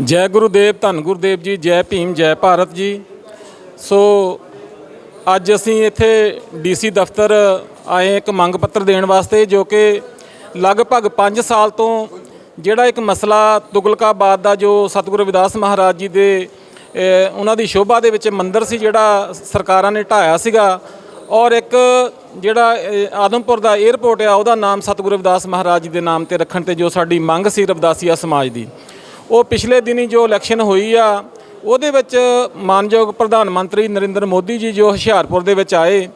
ਜੈ ਗੁਰੂਦੇਵ ਧੰਨ ਗੁਰੂਦੇਵ ਜੀ, ਜੈ ਭੀਮ, ਜੈ ਭਾਰਤ ਜੀ। ਸੋ ਅੱਜ ਅਸੀਂ ਇੱਥੇ ਡੀਸੀ ਦਫ਼ਤਰ ਆਏ ਇੱਕ ਮੰਗ ਪੱਤਰ ਦੇਣ ਵਾਸਤੇ, ਜੋ ਕਿ ਲਗਭਗ 5 ਸਾਲ ਤੋਂ ਜਿਹੜਾ ਇੱਕ ਮਸਲਾ ਤੁਗਲਕਾਬਾਦ ਦਾ ਜੋ ਸਤਿਗੁਰੂ ਰਵਿਦਾਸ ਮਹਾਰਾਜ ਜੀ ਦੇ ਉਹਨਾਂ ਦੀ ਸ਼ੋਭਾ ਦੇ ਵਿੱਚ ਮੰਦਿਰ ਸੀ, ਜਿਹੜਾ ਸਰਕਾਰਾਂ ਨੇ ਢਾਇਆ ਸੀਗਾ। ਔਰ ਇੱਕ ਜਿਹੜਾ ਆਦਮਪੁਰ ਦਾ 에ਅਰਪੋਰਟ ਆ, ਉਹਦਾ ਨਾਮ ਸਤਿਗੁਰੂ ਰਵਿਦਾਸ ਮਹਾਰਾਜ ਜੀ ਦੇ ਨਾਮ ਤੇ ਰੱਖਣ ਤੇ ਜੋ ਸਾਡੀ ਮੰਗ ਸੀ ਰਵਿਦਾਸੀਆ ਸਮਾਜ ਦੀ। ਉਹ ਪਿਛਲੇ ਦਿਨੀ ਜੋ ਇਲੈਕਸ਼ਨ ਹੋਈ ਆ, ਉਹਦੇ ਵਿੱਚ ਮਾਨਯੋਗ ਪ੍ਰਧਾਨ ਮੰਤਰੀ ਨਰਿੰਦਰ ਮੋਦੀ ਜੀ ਜੋ ਹੁਸ਼ਿਆਰਪੁਰ ਦੇ ਵਿੱਚ ਆਏ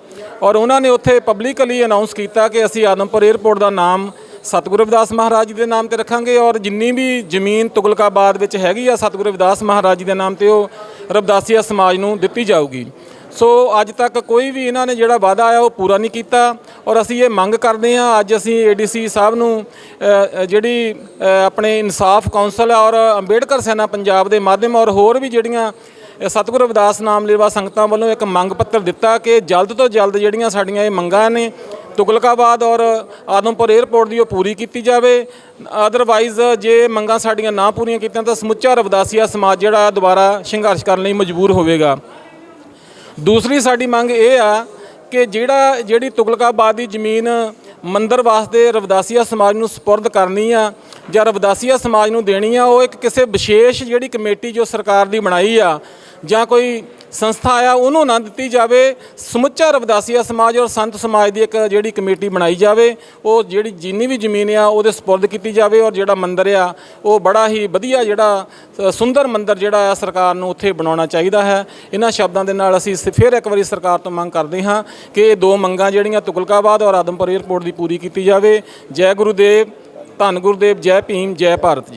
ਔਰ ਉਹਨਾਂ ਨੇ ਉੱਥੇ ਪਬਲਿਕਲੀ ਅਨਾਉਂਸ ਕੀਤਾ ਕਿ ਅਸੀਂ ਆਦਮਪੁਰ 에ਅਰਪੋਰਟ ਦਾ ਨਾਮ ਸਤਿਗੁਰੂ ਰਵਿਦਾਸ ਮਹਾਰਾਜ ਜੀ ਦੇ ਨਾਮ ਤੇ ਰੱਖਾਂਗੇ ਔਰ ਜਿੰਨੀ ਵੀ ਜ਼ਮੀਨ ਤੁਗਲਕਾਬਾਦ ਵਿੱਚ ਹੈਗੀ ਆ ਸਤਿਗੁਰੂ ਰਵਿਦਾਸ ਮਹਾਰਾਜ ਜੀ ਦੇ ਨਾਮ ਤੇ ਉਹ ਰਵਦਾਸੀਆ ਸਮਾਜ ਨੂੰ ਦਿੱਤੀ ਜਾਊਗੀ। ਸੋ ਅੱਜ ਤੱਕ ਕੋਈ ਵੀ ਇਹਨਾਂ ਨੇ ਜਿਹੜਾ ਵਾਅਦਾ ਆ ਉਹ ਪੂਰਾ ਨਹੀਂ ਕੀਤਾ। ਔਰ ਅਸੀਂ ਇਹ ਮੰਗ ਕਰਦੇ ਹਾਂ ਅੱਜ ਅਸੀਂ ਏਡੀਸੀ ਸਾਹਿਬ ਨੂੰ ਜਿਹੜੀ ਆਪਣੇ ਇਨਸਾਫ ਕੌਂਸਲ ਔਰ ਅੰਬੇਡਕਰ ਸੈਨਾ ਪੰਜਾਬ ਦੇ ਮਾਧਿਅਮ ਔਰ ਹੋਰ ਵੀ ਜਿਹੜੀਆਂ ਅ, ਸਤਿਗੁਰੂ ਰਵਿਦਾਸ ਨਾਮ ਲੇਵਾ ਸੰਗਤਾਂ ਵੱਲੋਂ ਇੱਕ ਮੰਗ ਪੱਤਰ ਦਿੱਤਾ ਕਿ ਜਲਦ ਤੋਂ ਜਲਦ ਜਿਹੜੀਆਂ ਸਾਡੀਆਂ ਇਹ ਮੰਗਾਂ ਨੇ ਤੁਗਲਕਾਬਾਦ ਔਰ ਆਦਮਪੁਰ 에ਅਰਪੋਰਟ ਦੀ ਉਹ ਪੂਰੀ ਕੀਤੀ ਜਾਵੇ। ਅਦਰਵਾਈਜ਼ ਜੇ ਮੰਗਾਂ ਸਾਡੀਆਂ ਨਾ ਪੂਰੀਆਂ ਕੀਤੀਆਂ ਤਾਂ ਸਮੁੱਚਾ ਰਵਦਾਸੀਆ ਸਮਾਜ ਜਿਹੜਾ ਦੁਬਾਰਾ ਸੰਘਰਸ਼ ਕਰਨ ਲਈ ਮਜਬੂਰ ਹੋਵੇਗਾ। ਦੂਸਰੀ ਸਾਡੀ ਮੰਗ ਇਹ ਆ ਕਿ ਜਿਹੜਾ, ਜਿਹੜੀ ਤੁਗਲਕਾਬਾਦ ਦੀ ਜ਼ਮੀਨ ਮੰਦਰ ਵਾਸਤੇ ਰਵਦਾਸੀਆ ਸਮਾਜ ਨੂੰ ਸਪੁਰਦ ਕਰਨੀ ਆ ਜਾਂ ਰਵਦਾਸੀਆ ਸਮਾਜ ਨੂੰ ਦੇਣੀ ਆ, ਉਹ ਇੱਕ ਕਿਸੇ ਵਿਸ਼ੇਸ਼ ਜਿਹੜੀ ਕਮੇਟੀ ਜੋ ਸਰਕਾਰ ਦੀ ਬਣਾਈ ਆ ਜਾਂ ਕੋਈ ਸੰਸਥਾ ਆ, ਉਹਨੂੰ ਨਾ ਦਿੱਤੀ ਜਾਵੇ। ਸਮੁੱਚਾ ਰਵਦਾਸੀਆ ਸਮਾਜ ਔਰ ਸੰਤ ਸਮਾਜ ਦੀ ਇੱਕ ਜਿਹੜੀ ਕਮੇਟੀ ਬਣਾਈ ਜਾਵੇ, ਉਹ ਜਿਹੜੀ ਜਿੰਨੀ ਵੀ ਜ਼ਮੀਨ ਆ, ਉਹਦੇ ਸਪੁਰਦ ਕੀਤੀ ਜਾਵੇ ਔਰ ਜਿਹੜਾ ਮੰਦਿਰ ਆ, ਉਹ ਬੜਾ ਹੀ ਵਧੀਆ ਜਿਹੜਾ ਸੁੰਦਰ ਮੰਦਿਰ ਜਿਹੜਾ ਆ ਸਰਕਾਰ ਨੂੰ ਉੱਥੇ ਬਣਾਉਣਾ ਚਾਹੀਦਾ ਹੈ। ਇਹਨਾਂ ਸ਼ਬਦਾਂ ਦੇ ਨਾਲ ਅਸੀਂ ਸ- ਫਿਰ ਇੱਕ ਵਾਰੀ ਸਰਕਾਰ ਤੋਂ ਮੰਗ ਕਰਦੇ ਹਾਂ ਕਿ ਇਹ ਦੋ ਮੰਗਾਂ ਜਿਹੜੀਆਂ ਤੁਗਲਕਾਬਾਦ ਔਰ ਆਦਮਪੁਰ 에ਅਰਪੋਰਟ ਦੀ ਪੂਰੀ ਕੀਤੀ ਜਾਵੇ। ਜੈ ਗੁਰੂਦੇਵ, ਧੰਨ ਗੁਰੂਦੇਵ, ਜੈ ਭੀਮ, ਜੈ ਭਾਰਤ ਜੀ।